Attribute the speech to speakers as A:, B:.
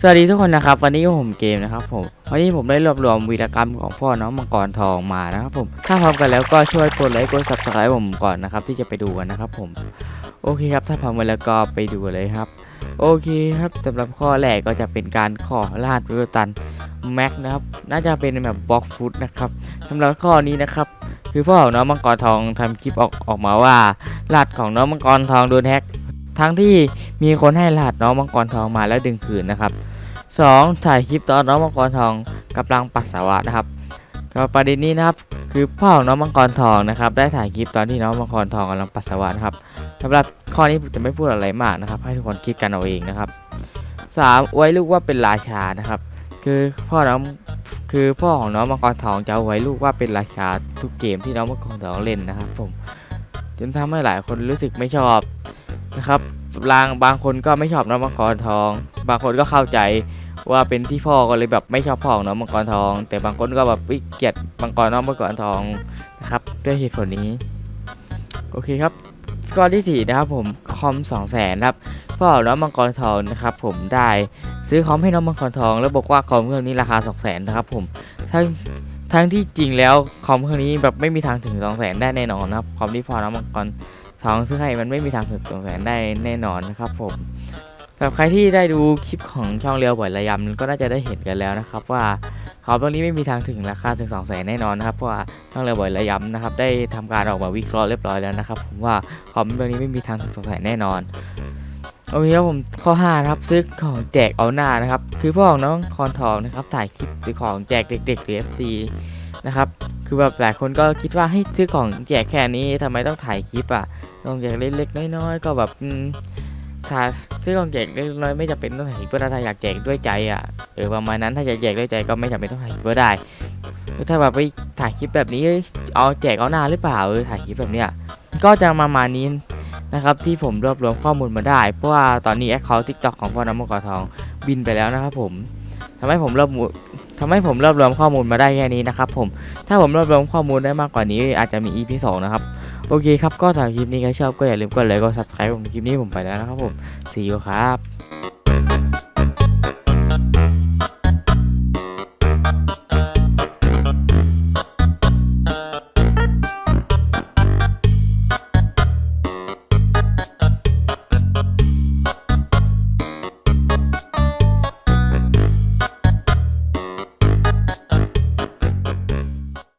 A: สวัสดีทุกคนนะครับ วันนี้ผมเกมนะครับผมวันนี้ผมได้รวบรวมวีรกรรมของพ่อน้องมังกรทองมานะครับผมถ้าพร้อมกันแล้วก็ช่วยกดไลค์กด subscribe ผมก่อนนะครับ ที่จะไปดูกันนะครับผมโอเคครับถ้าพร้อมกันแล้วก็ไปดูเลยครับ โอเคครับสำหรับข้อแรกก็จะเป็นการขอรหัสวิวตันแม็กนะครับน่าจะเป็นแบบบล็อกฟุตนะครับสำหรับข้อนี้นะครับคือพ่อของน้องมังกรทองทำคลิปออกออกมาว่ารหัสของน้องมังกรทองโดนแฮก ทั้งที่มีคนให้รหัสน้องมังกรทองมาแล้วดึงคืนนะครับสองถ่ายคลิปตอนน้องมังกรทองกำลังปัสสาวะนะครับก็ประเด็นนี้นะครับคือพ่อของน้องมังกรทองนะครับ ได้ถ่ายคลิปตอนที่น้องมังกรทองกำลังปัสสาวะนะครับสำหรับข้อนี้จะไม่พูดอะไรมากนะครับ ให้ทุกคนคิดกันเอาเองนะครับสามอวยลูกว่าเป็นราชานะครับ คือพ่อน้องคือพ่อของน้องมังกรทองจะไว้ลูกว่าเป็นราชาทุกเกมที่น้องมังกรทองเล่นนะครับ ผมจนทำให้หลายคนรู้สึกไม่ชอบ นะครับบางบางคนก็ไม่ชอบน้องมังกรทอง บางคนก็เข้าใจว่าเป็นที่พ่อก็เลยแบบไม่ชอบพ่อของน้องมังกรทอง แต่บางคนก็แบบเกลียดมังกรน้องมังกรทองนะครับด้วยเหตุผลนี้ โอเคครับสกอร์ที่สี่นะครับผมคอม2 0 0แสนครับพ่อของน้องมังกรทองนะครับผมได้ซื้อคอมให้น้องมังกรทอง แล้วบอกว่าคอมเครื่องนี้ราคา2 0 0แสนนะครับผมทั้งทั้งที่จริงแล้วคอมเครื่องนี้แบบไม่มีทางถึง2 0 0แสนได้แน่นอนนะครับคอมที่พ่อน้องมังกร ทองซื้อให้มันไม่มีทางถึง2 0 0แสนได้แน่นอนนะครับผมสำหรับใครที่ได้ดูคลิปของช่องเรียวบ่อยระยำก็น่าจะได้เห็นกันแล้วนะครับ ว่าคอมตรงนี้ไม่มีทางถึงราคาถึง2 0 0แสนแน่นอนนะครับเพราะว่าช่องเรียวบ่อยระยำนะครับ ได้ทำการออกมาวิเคราะห์เรียบร้อยแล้วนะครับ ผมว่าคอมตรงนี้ไม่มีทางถึง2 0 0แสนแน่นอนโอเคครับผมข้อ5นะครับซื้อของแจกเอาหน้านะครับ คือพ่อของน้องคอนทองนะครับถ่ายคลิปซื้อของแจกเด็กๆหรือ FT นะครับ คือแบบหลายคนก็คิดว่าให้ซื้อของแจกแค่นี้ทำไมต้องถ่ายคลิปอะต้องแจกเล็กๆน้อยๆก็แบบถ้าซื้อของแจกเล็กน้อยไม่จำเป็นต้องถ่ายคลิปก็ได้ถ้าอยากแจกด้วยใจอะเออประมาณนั้นถ้าอยากแจกด้วยใจก็ไม่จำเป็นต้องถ่ายคลิปก็ได้ถ้าแบบไปถ่ายคลิปแบบนี้เอาแจกเอาหน้าหรือเปล่าเออถ่ายคลิปแบบเนี้ยก็จะมามานี้นะครับที่ผมรวบรวมข้อมูลมาได้ เพราะว่าตอนนี้แอคเคาท์ทิกตอกของพ่อน้ำมังกรทองบินไปแล้วนะครับผม ทำให้ผมรวบรวมทำให้ผมรวบรวมข้อมูลมาได้แค่นี้นะครับผม ถ้าผมรวบรวมข้อมูลได้มากกว่านี้ อาจจะมี EP สองนะครับ โอเคครับ ก็ถ้าคลิปนี้ใครชอบก็อย่าลืมกดไลค์กด subscribe ผมคลิปนี้ผมไปแล้วนะครับผม see you ครับ